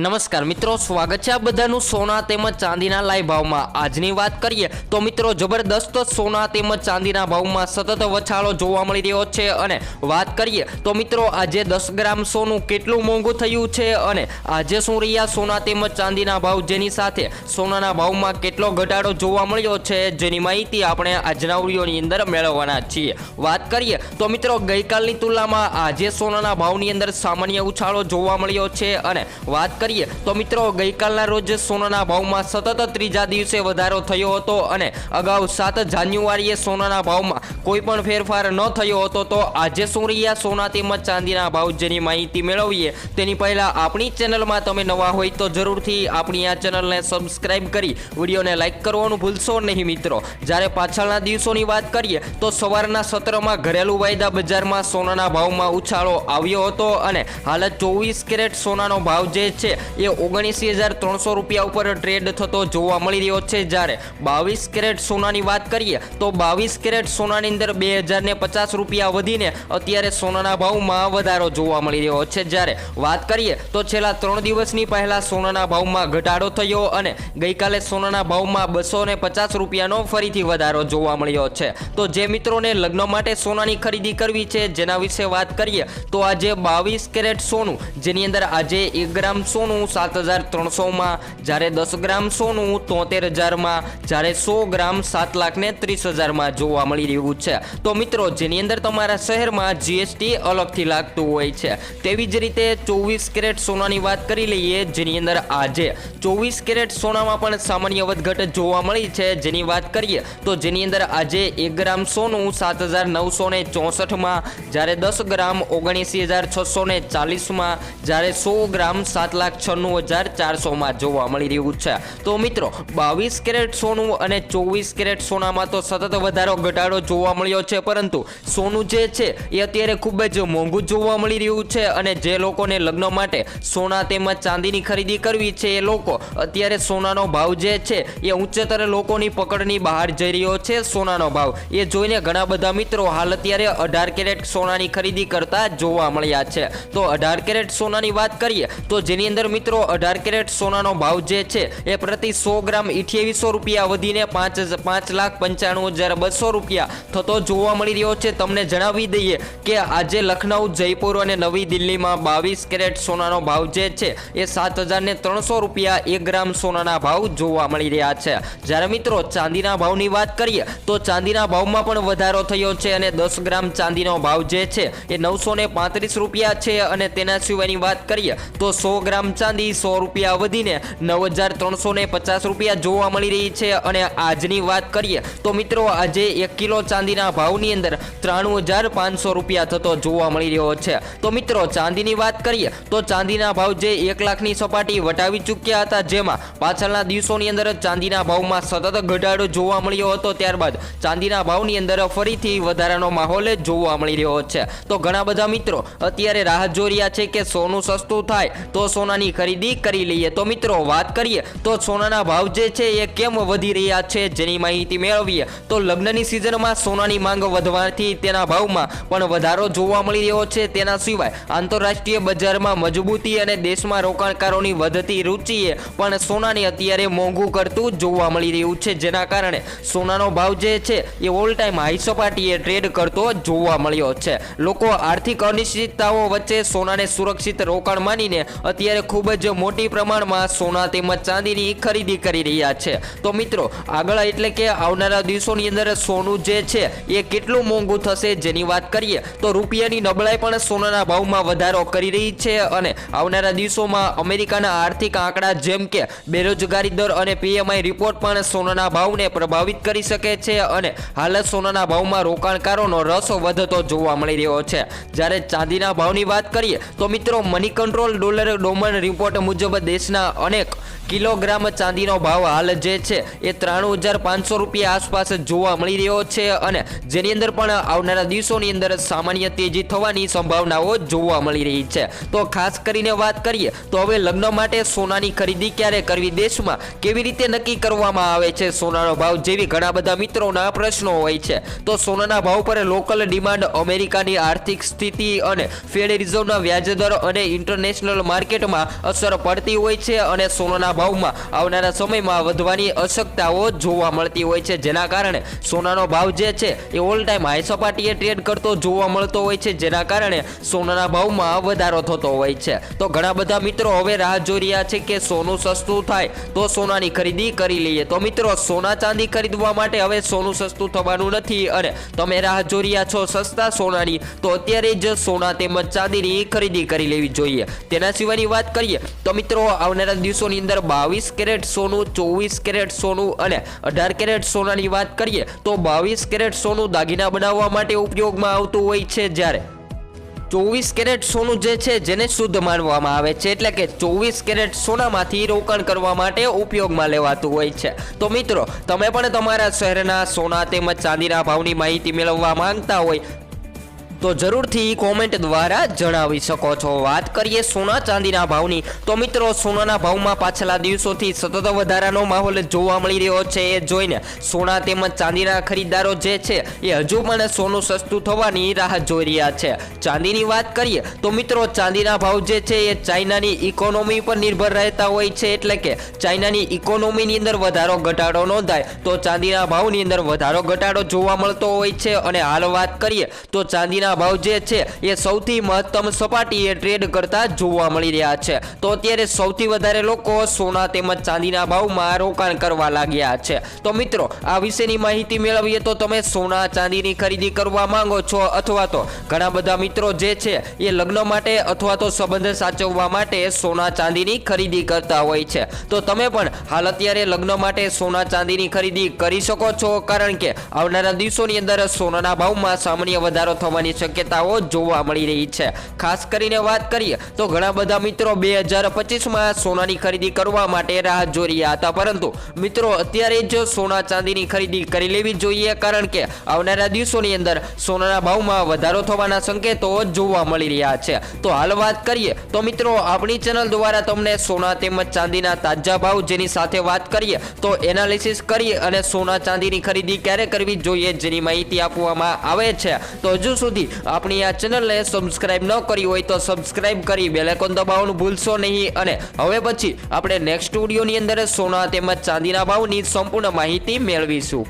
નમસ્કાર મિત્રો, સ્વાગત છે આ બધાનું સોના તેમજ ચાંદીના લાઈ ભાવમાં. આજની વાત કરીએ તો મિત્રો, જબરદસ્ત સોના તેમજ ચાંદીના ભાવમાં સતત વછાળો જોવા મળી રહ્યો છે અને વાત કરીએ તો મિત્રો, આજે દસ ગ્રામ સોનું કેટલું મોંઘું થયું છે અને આજે શું રહ્યા સોના તેમજ ચાંદીના ભાવ? જેની સાથે સોનાના ભાવમાં કેટલો ઘટાડો જોવા મળ્યો છે જેની માહિતી આપણે આજના વિડીયોની અંદર મેળવવાના છીએ. વાત કરીએ તો મિત્રો, ગઈકાલની તુલનામાં આજે સોનાના ભાવની અંદર સામાન્ય ઉછાળો જોવા મળ્યો છે અને વાત કરીએ તો મિત્રો, ગઈકાલના રોજ સોનાના ભાવમાં સતત ત્રીજા દિવસે વધારો થયો હતો અને અગાઉ સાત જાન્યુઆરીએ સોનાના ભાવમાં કોઈ પણ ફેરફાર ન થયો હતો. તો આજે શું રહ્યા? સોના તેમજ ચાંદીના ભાવ જેની માહિતી મેળવીએ. તેની પહેલા આપણી ચેનલમાં તમે નવા હોય તો જરૂરથી આપણી આ ચેનલને સબસ્ક્રાઇબ કરી વિડીયોને લાઈક કરવાનું ભૂલશો નહીં મિત્રો. જ્યારે પાછળના દિવસોની વાત કરીએ, તો સવારના સત્રમાં ઘરેલું વાયદા બજારમાં સોનાના ભાવમાં ઉછાળો આવ્યો હતો અને હાલ ચોવીસ કેરેટ સોનાનો ભાવ જે છે એ ઓગણીસી હજાર ત્રણસો રૂપિયા ઉપર ટ્રેડ થતો જોવા મળી રહ્યો છે. જ્યારે બાવીસ કેરેટ સોનાની વાત કરીએ, તો બાવીસ કેરેટ સોનાની અંદર બે હજાર ને પચાસ રૂપિયા વધીને અત્યારે સોનાના ભાવમાં વધારો જોવા મળી રહ્યો છે. જ્યારે વાત કરીએ, તો છેલ્લા ત્રણ દિવસની પહેલાં સોનાના ભાવમાં ઘટાડો થયો અને ગઈકાલે સોનાના ભાવમાં બસો ને પચાસ રૂપિયાનો ફરીથી વધારો જોવા મળ્યો છે. તો જે મિત્રોને લગ્ન માટે સોનાની ખરીદી કરવી છે, જેના વિશે વાત કરીએ, તો આજે બાવીસ કેરેટ સોનું, જેની અંદર આજે એક ગ્રામ સોનું સાત હજાર ત્રણસોમાં, જ્યારે દસ ગ્રામ સોનું તોતેર હજારમાં, જ્યારે સો ગ્રામ સાત લાખને ત્રીસ હજારમાં જોવા મળી રહ્યું છે. તો મિત્રો, જેની અંદર તમારા શહેરમાં જીએસટી અલગથી લાગતું હોય છે, તેવી જ રીતે ચોવીસ કેરેટ સોનાની વાત કરી લઈએ જેની અંદર આજે ચોવીસ કેરેટ સોનામાં પણ સામાન્ય વધઘટ જોવા મળી છે જેની વાત કરીએ, તો જેની અંદર આજે એક ગ્રામ સોનું સાત હજાર નવસો ને ચોસઠમાં, જ્યારે દસ ગ્રામ ઓગણીસી હજાર છસો ચાલીસમાં, જ્યારે સો ગ્રામ સાત લાખ છન્નું હજાર ચારસોમાં જોવા મળી રહ્યું છે. તો મિત્રો, બાવીસ કેરેટ સોનું અને ચોવીસ કેરેટ સોનામાં તો સતત વધારો, ઘટાડો જોવા મળ્યો છે. પરંતુ સોનું જે છે, એ અત્યારે ખૂબ જ મોંઘું જોવા મળી રહ્યું છે અને જે લોકોને લગ્ન માટે સોના તેમજ ચાંદીની ખરીદી કરવી છે, એ લોકો અત્યારે સોનાનો ભાવ જે છે, એ ઉચ્ચતર લોકોની પકડની બહાર જઈ રહ્યો છે. સોનાનો ભાવ, એ જોઈને ઘણા બધા મિત્રો હાલ અત્યારે અઢાર કેરેટ સોનાની ખરીદી કરતા જોવા મળ્યા છે. તો અઢાર કેરેટ સોનાની વાત કરીએ, તો જેની અંદર મિત્રો, અઢાર કેરેટ સોનાનો ભાવ જે છે એ પ્રતિ સો ગ્રામ અઠ્યાવીસો રૂપિયા વધીને પાંચ પાંચ લાખ પંચાણું હજાર બસો રૂપિયા થતો જોવા મળી રહ્યો છે. તમને જણાવી દઈએ કે આજે લખનઉ, જયપુર અને નવી દિલ્હીમાં બાવીસ કેરેટ સોનાનો ભાવ જે છે એ સાત હજારને ત્રણસો રૂપિયા એક ગ્રામ સોનાના ભાવ જોવા મળી રહ્યા છે. જ્યારે મિત્રો, ચાંદીના ભાવની વાત કરીએ તો ચાંદીના ભાવમાં પણ વધારો થયો છે અને દસ ગ્રામ ચાંદીનો ભાવ જે છે એ નવસો પાંત્રીસ રૂપિયા છે અને તેના સિવાયની વાત કરીએ તો સો ગ્રામ ચાંદી સો રૂપિયા વધીને નવ હજાર ત્રણસો પચાસ રૂપિયા જોવા મળી રહી છે. અને આજની વાત કરીએ તો મિત્રો આજે એક કિલો ચાંદીના ભાવની અંદર ત્રાણું હજાર પાંચસો રૂપિયા થતો જોવા મળી રહ્યો છે. તો મિત્રો ચાંદીની વાત કરીએ તો ચાંદીના ભાવ જે એક લાખની સપાટી વટાવી ચૂક્યા હતા, જેમાં પાછળના દિવસોની અંદર ચાંદીના ભાવમાં સતત ઘટાડો જોવા મળ્યો હતો. ત્યારબાદ ચાંદીના ભાવની અંદર ફરીથી વધારાનો માહોલ જોવા મળી રહ્યો છે. તો ઘણા બધા મિત્રો અત્યારે રાહ જોઈ રહ્યા છે કે સોનું સસ્તું થાય તો સોનાની ખરીદી કરી લઈએ. તો મિત્રો, વાત કરીએ તો સોનાના ભાવ જે છે એ કેમ વધી રહ્યા છે જેની માહિતી મેળવીએ. તો લગ્નની સિઝનમાં સોનાની માંગ વધવાથી તેના ભાવમાં પણ વધારો જોવા મળી રહ્યો છે. તેના સિવાય આંતરરાષ્ટ્રીય બજારમાં મજબૂતી અને દેશમાં રોકાણકારોની વધતી રુચિએ પણ સોનાને અત્યારે મોંઘું કરતું જોવા મળી રહ્યું છે. જેના કારણે સોનાનો ભાવ જે છે એ ઓલ ટાઈમ હાઈ સપાટીએ ટ્રેડ કરતો જોવા મળ્યો છે. લોકો આર્થિક અનિશ્ચિતતાઓ વચ્ચે સોનાને સુરક્ષિત રોકાણ માનીને અત્યારે ખૂબ જ મોટી પ્રમાણમાં સોના તેમજ ચાંદીની ખરીદી કરી રહ્યા છે. તો મિત્રો, આગળ એટલે કે આવનારા દિવસોની અંદર સોનું જે છે, એ કેટલું મોંઘું થશે જેની વાત કરીએ, તો રૂપિયાની નબળાઈ પણ સોનાના ભાવમાં વધારો કરી રહી છે અને આવનારા દિવસોમાં અમેરિકાના આર્થિક આંકડા જેમ કે બેરોજગારી દર અને પીએમઆઈ રિપોર્ટ પણ સોનાના ભાવને પ્રભાવિત કરી શકે છે અને હાલ સોનાના ભાવમાં રોકાણકારોનો રસ વધતો જોવા મળી રહ્યો છે. જ્યારે ચાંદીના ભાવની વાત કરીએ, તો મિત્રો મની કંટ્રોલ ડોલર ડોમન રિપોર્ટ મુજબ દેશના અનેક કિલોગ્રામ ચાંદીનો ભાવ હાલ જે છે એ ત્રાણું હજાર પાંચસો રૂપિયા આસપાસ જોવા મળી રહ્યો છે અને જેની અંદર પણ આવનારા દિવસોની અંદર સામાન્ય તેજી થવાની સંભાવનાઓ જોવા મળી રહી છે. તો ખાસ કરીને વાત કરીએ તો હવે લગ્ન માટે સોનાની ખરીદી ક્યારે કરવી દેશમાં? કેવી રીતે નક્કી કરવામાં આવે છે? સોનાનો ભાવ જેવી ઘણા બધા મિત્રોના પ્રશ્નો હોય છે. તો સોનાના ભાવ પર લોકલ ડિમાન્ડ, અમેરિકાની આર્થિક સ્થિતિ અને ફેડ રિઝર્વના વ્યાજદર અને ઇન્ટરનેશનલ માર્કેટમાં અસર પડતી હોય છે અને સોનાના ભાવમાં આવનારા સમયમાં વધવાની અશક્તાઓ જોવા મળતી હોય છે. જેના કારણે સોનાનો ભાવ જે છે એ ઓલ ટાઈમ હાઈ સપાટીએ ટ્રેડ કરતો જોવા મળતો હોય છે. જેના કારણે સોનાના ભાવમાં વધારો થતો હોય છે. તો ઘણા બધા મિત્રો હવે રાહ જોઈ રહ્યા છે કે સોનું સસ્તું થાય તો સોનાની ખરીદી કરી લઈએ. તો મિત્રો, સોના ચાંદી ખરીદવા માટે હવે સોનું સસ્તું થવાનું નથી. અને તમે રાહ જોઈ રહ્યા છો સસ્તા સોનાની, તો અત્યારે જ સોના તેમજ ચાંદીની ખરીદી કરી લેવી જોઈએ. તેના સિવાયની વાત કરીએ, તો મિત્રો, આવનારા દિવસોની અંદર બાવીસ કેરેટ સોનું, ચોવીસ કેરેટ સોનું અને અઢાર કેરેટ સોનાની વાત કરીએ, તો બાવીસ કેરેટ સોનું દાગીના બનાવવા માટે ઉપયોગમાં આવતું હોય છે જ્યારે ચોવીસ કેરેટ સોનું જે છે જેને શુદ્ધ માનવામાં આવે છે, એટલે કે ચોવીસ કેરેટ સોનામાંથી રોકાણ કરવા માટે ઉપયોગમાં લેવાતું હોય છે. તો મિત્રો, તમે પણ તમારા શહેરના સોના તેમજ ચાંદીના ભાવની માહિતી મેળવવા માંગતા હોય તો જરૂરથી કોમેન્ટ દ્વારા જણાવી શકો છો. વાત કરીએ સોના ચાંદીના ભાવની. તો મિત્રો, સોનાના ભાવમાં પાછલા દિવસોથી સતત વધારાનો માહોલ જોવા મળી રહ્યો છે. એ જોઈને સોના તેમજ ચાંદીના ખરીદદારો જે છે, એ હજુ પણ સોનું સસ્તું થવાની રાહ જોઈ રહ્યા છે. ચાંદીની વાત કરીએ, તો મિત્રો, ચાંદીના ભાવ જે છે, એ ચાઇનાની ઇકોનોમી પર નિર્ભર રહેતા હોય છે. એટલે કે ચાઇનાની ઇકોનોમીની અંદર વધારો ઘટાડો નોંધાય, તો ચાંદીના ભાવની અંદર વધારો ઘટાડો જોવા મળતો હોય છે. અને હાલ વાત કરીએ, તો ચાંદીના ભાવ જે છે, એ સૌથી મહત્તમ સપાટીએ ટ્રેડ કરતા જોવા મળી રહ્યા છે. તો અત્યારે સૌથી વધારે લોકો સોના તેમજ ચાંદીના ભાવમાં રોકાણ કરવા લાગ્યા છે. તો મિત્રો, આ વિશેની માહિતી મેળવીએ તો તમે સોના, ચાંદીની ખરીદી કરવા માંગો છો અથવા તો ઘણા બધા મિત્રો જે છે, એ લગ્ન માટે અથવા તો સંબંધ સાચવવા માટે સોના, ચાંદીની ખરીદી કરતા હોય છે. તો તમે પણ હાલ અત્યારે લગ્ન માટે સોના, ચાંદીની ખરીદી કરી શકો છો, કારણ કે આવનારા દિવસોની અંદર સોનાના ભાવમાં સામાન્ય વધારો થવાની શક્યતાઓ જોવા મળી રહી છે. ખાસ કરીને વાત કરીએ તો ઘણા બધા મિત્રો બે હજાર પચીસમાં સોનાની ખરીદી કરવા માટે રાહ જોઈ રહ્યા હતા. પરંતુ મિત્રો અત્યારે જ સોના ચાંદીની ખરીદી કરી લેવી જોઈએ કારણ કે આવનારા દિવસોની અંદર સોનાના ભાવમાં વધારો થવાના સંકેતો જોવા મળી રહ્યા છે. તો હાલ વાત કરીએ તો મિત્રો આપણી ચેનલ દ્વારા તમને સોના તેમજ ચાંદીના તાજા ભાવ જેની સાથે વાત કરીએ તો એનાલિસિસ કરી અને સોના ચાંદીની ખરીદી ક્યારે કરવી જોઈએ જેની માહિતી આપવામાં આવે છે. તો હજુ સુધી આપણી આ ચેનલને સબસ્ક્રાઇબ ન કરી હોય તો સબસ્ક્રાઇબ કરી બેલેકોન દબાવવાનું ભૂલશો નહીં. અને હવે પછી આપણે નેક્સ્ટ સ્ટુડિયોની અંદર સોના તેમજ ચાંદીના ભાવની સંપૂર્ણ માહિતી મેળવીશું.